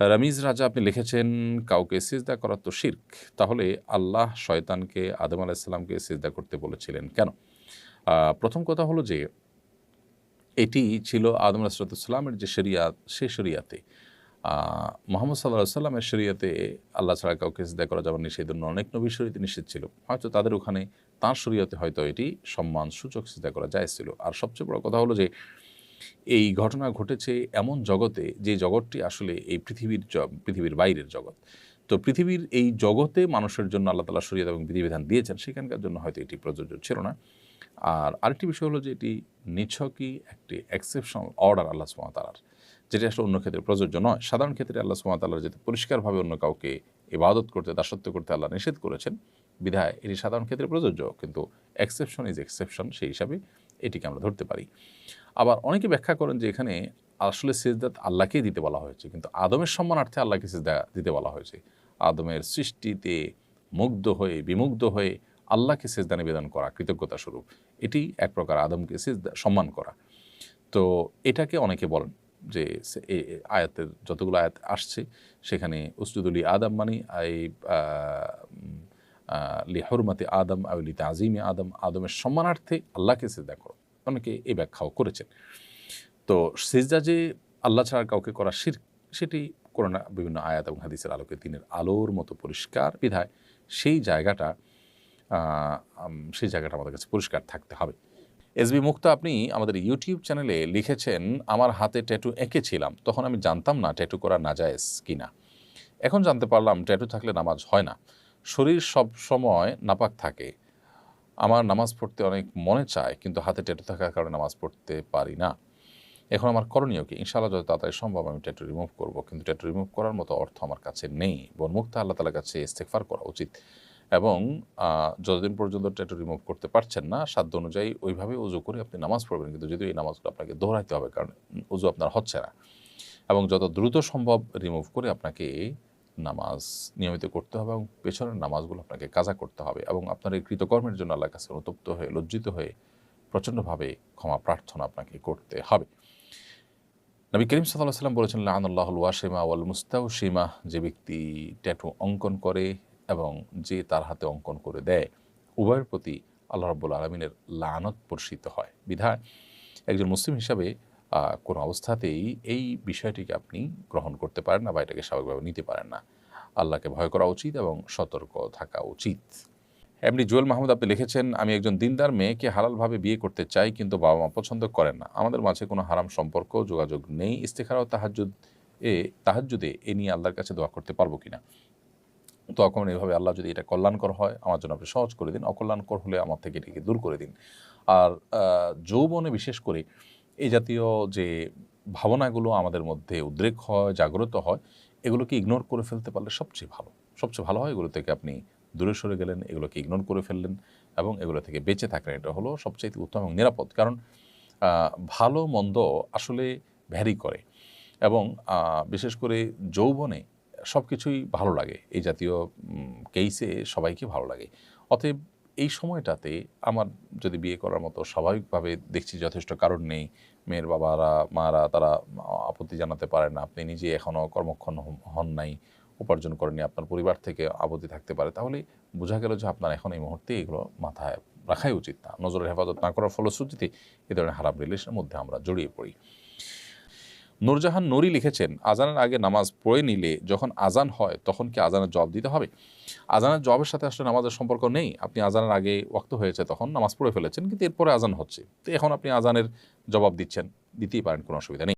রামিজ রাজা, আপনি লিখেছেন, কাউকে সিজদা করা তো শির্ক। তাহলে আল্লাহ শয়তানকে, আদম আলাইসাল্লামকে সিজদা করতে বলেছিলেন কেন? প্রথম কথা হলো যে, এটি ছিল আদম আলাহিসাল্লামের যে শরিয়াত সে শরিয়াতে। মোহাম্মদ সাল্লাহ সাল্লামের শরিয়াতে আল্লাহ ছাড়া কাউকে সিজদা করা যাবে নিষেধ অন্য অনেক নবী শরীয়তে নিষেধ ছিল। হয়তো তাদের ওখানে, তাঁর শরীয়তে হয়তো এটি সম্মান সূচক সিজদা করা যায় ছিল। আর সবচেয়ে বড় কথা হলো যে এই ঘটনা ঘটেছে এমন জগতে যে জগৎটি আসলে এই পৃথিবীর পৃথিবীর বাইরের জগৎ। তো পৃথিবীর এই জগতে মানুষের জন্য আল্লাহ তালা শরীয়ত এবং বিধিবিধান দিয়েছেন, সেখানকার জন্য হয়তো এটি প্রযোজ্য ছিল না। আর আরেকটি বিষয় হলো যে এটি নিছকই একটি এক্সেপশনাল অর্ডার আল্লাহ সুমাতালার যেটি আসলে অন্য ক্ষেত্রে প্রযোজ্য নয়। সাধারণ ক্ষেত্রে আল্লাহ সুমাতালার যেতে পরিষ্কারভাবে অন্য কাউকে ইবাদত করতে, দাসত্ব করতে আল্লাহ নিষেধ করেছেন, বিধায় এটি সাধারণ ক্ষেত্রে প্রযোজ্য, কিন্তু এক্সেপশন ইজ এক্সেপশন সেই হিসাবে এটিকে আমরা ধরতে পারি। আবার অনেকে ব্যাখ্যা করেন যে এখানে আসলে সিজদাত আল্লাহকেই দিতে বলা হয়েছে, কিন্তু আদমের সম্মানার্থে আল্লাহকে সিজদা দিতে বলা হয়েছে। আদমের সৃষ্টিতে মুগ্ধ হয়ে, বিমুগ্ধ হয়ে আল্লাহকে সিজদা নিবেদন করা কৃতজ্ঞতা স্বরূপ। এটি এক প্রকার আদমকে সিজদা, সম্মান করা। তো এটাকে অনেকে বলেন যে আয়াতের যতগুলো আয়াত আসছে, সেখানে উসজুদুলি আদম মানে এই লি হরমাতে আদম আউলি তাজিমে আদম, আদমের সম্মানার্থে আল্লাহকে সিজদা করো। অনেকে এই ব্যাখ্যাও করেছেন। তো সিজদা যে আল্লাহ ছাড়া কাউকে করা শির সেটি করোনা বিভিন্ন আয়াত এবং হাদিসের আলোকে দিনের আলোর মতো পরিষ্কার বিধায় সেই জায়গাটা সেই জায়গাটা আমাদের কাছে পরিষ্কার থাকতে হবে। এস বি মুক্তা, আপনি আমাদের ইউটিউব চ্যানেলে লিখেছেন, আমার হাতে ট্যাটু এঁকেছিলাম তখন আমি জানতাম না ট্যাটু করা না নাজায়েজ কিনা। এখন জানতে পারলাম, ট্যাটু থাকলে নামাজ হয় না। শরীর সব সময় নাপাক থাকে আমার নামাজ পড়তে অনেক মনে চায়, কিন্তু হাতে ট্যাটু থাকার কারণে নামাজ পড়তে পারি না। এখন আমার করণীয় কি? ইনশাআল্লাহ যত তাড়াতাড়ি সম্ভব আমি ট্যাটু রিমুভ করব, কিন্তু ট্যাটু রিমুভ করার মতো অর্থ আমার কাছে নেই। বনমুক্ত আল্লাহ তালার কাছে ইস্তেকফার করা উচিত। এবং যতদিন পর্যন্ত ট্যাটু রিমুভ করতে পারছেন না, সাধ্য অনুযায়ী ওইভাবে উজু করে আপনি নামাজ পড়বেন, কিন্তু যদিও এই নামাজগুলো আপনাকে দোহরাইতে হবে, কারণ উজু আপনার হচ্ছে না। এবং যত দ্রুত সম্ভব রিমুভ করে আপনাকে নামাজ নিয়মিত করতে হবে এবং পেছনের নামাজগুলো আপনাকে কাজা করতে হবে এবং আপনার এই কৃতকর্মের জন্য আল্লাহর কাছে অনুতপ্ত হয়ে, লজ্জিত হয়ে প্রচণ্ডভাবে ক্ষমা প্রার্থনা আপনাকে করতে হবে। নবী করিম সাল্লাহ সাল্লাম বলেছেন লাহানুল্লাহুল ওয়াসিমা ওয়াল মুস্তাউ সীমা যে ব্যক্তি ট্যাটু অঙ্কন করে এবং যে তার হাতে অঙ্কন করে দেয়, উভয়ের প্রতি আল্লাহ রব্বুল আলমিনের লানত বর্ষিত হয়। বিধায় একজন মুসলিম হিসাবে কোনো অবস্থাতেই এই বিষয়টিকে আপনি গ্রহণ করতে পারেন না বা এটাকে স্বাভাবিকভাবে নিতে পারেন না। আল্লাহকে ভয় করা উচিত এবং সতর্ক থাকা উচিত। এমনি জুয়েল মাহমুদ আপনি লিখেছেন, আমি একজন দিনদার মেয়েকে হালালভাবে বিয়ে করতে চাই, কিন্তু বাবা মা পছন্দ করেন না। আমাদের মাঝে কোনো হারাম সম্পর্ক, যোগাযোগ নেই। ইস্তেখারাও তাহাজুদ এ তাহাজুদে এ নিয়ে আল্লাহর কাছে দোয়া করতে পারব কিনা? তো এখন এইভাবে আল্লাহ যদি এটা কল্যাণকর হয়, আমার জন্য আপনি সহজ করে দিন। অকল্যাণকর হলে আমার থেকে এটিকে দূর করে দিন। আর যৌবনে বিশেষ করে এই জাতীয় যে ভাবনাগুলো আমাদের মধ্যে উদ্রেক হয়, জাগ্রত হয়, এগুলোকে ইগনোর করে ফেলতে পারলে সবচেয়ে ভালো। সবচেয়ে ভালো হয় এগুলো থেকে আপনি দূরে সরে গেলেন, এগুলোকে ইগনোর করে ফেললেন এবং এগুলো থেকে বেঁচে থাকলেন। এটা হলো সবচেয়ে উত্তম এবং নিরাপদ। কারণ ভালো মন্দ আসলে ভ্যারি করে এবং বিশেষ করে যৌবনে সব কিছুই ভালো লাগে। এই জাতীয় কেইসে সবাইকে ভালো লাগে। অতএব এই সময়টাতে আমার যদি বিয়ে করার মতো স্বাভাবিকভাবে দেখছি যথেষ্ট কারণ নেই। মেয়ের বাবারা, মারা তারা আপত্তি জানাতে পারে না। আপনি নিজে এখনও কর্মক্ষণ হন- নাই, উপার্জন করেনি আপনার পরিবার থেকে আপত্তি থাকতে পারে। তাহলে বোঝা গেল যে আপনার এখন এই মুহূর্তে এগুলো মাথায় রাখাই উচিত না। নজরের হেফাজত না করার ফলশ্রুতিতে এ ধরনের খারাপ রিলেশনের মধ্যে আমরা জড়িয়ে পড়ি। নূরজাহান নুরি লিখেছেন, আজানের আগে নামাজ পড়ে নিলে যখন আজান হয়, তখন কি আজানের জবাব দিতে হবে? আজানের জবাবের সাথে আসলে নামাজের সম্পর্ক নেই। আপনি আজানের আগে ওক্ত হয়েছে তখন নামাজ পড়ে ফেলেছেন, কিন্তু এরপরে আজান হচ্ছে। তো এখন আপনি আজানের জবাব দিচ্ছেন, দিতেই পারেন, কোনো অসুবিধা নেই।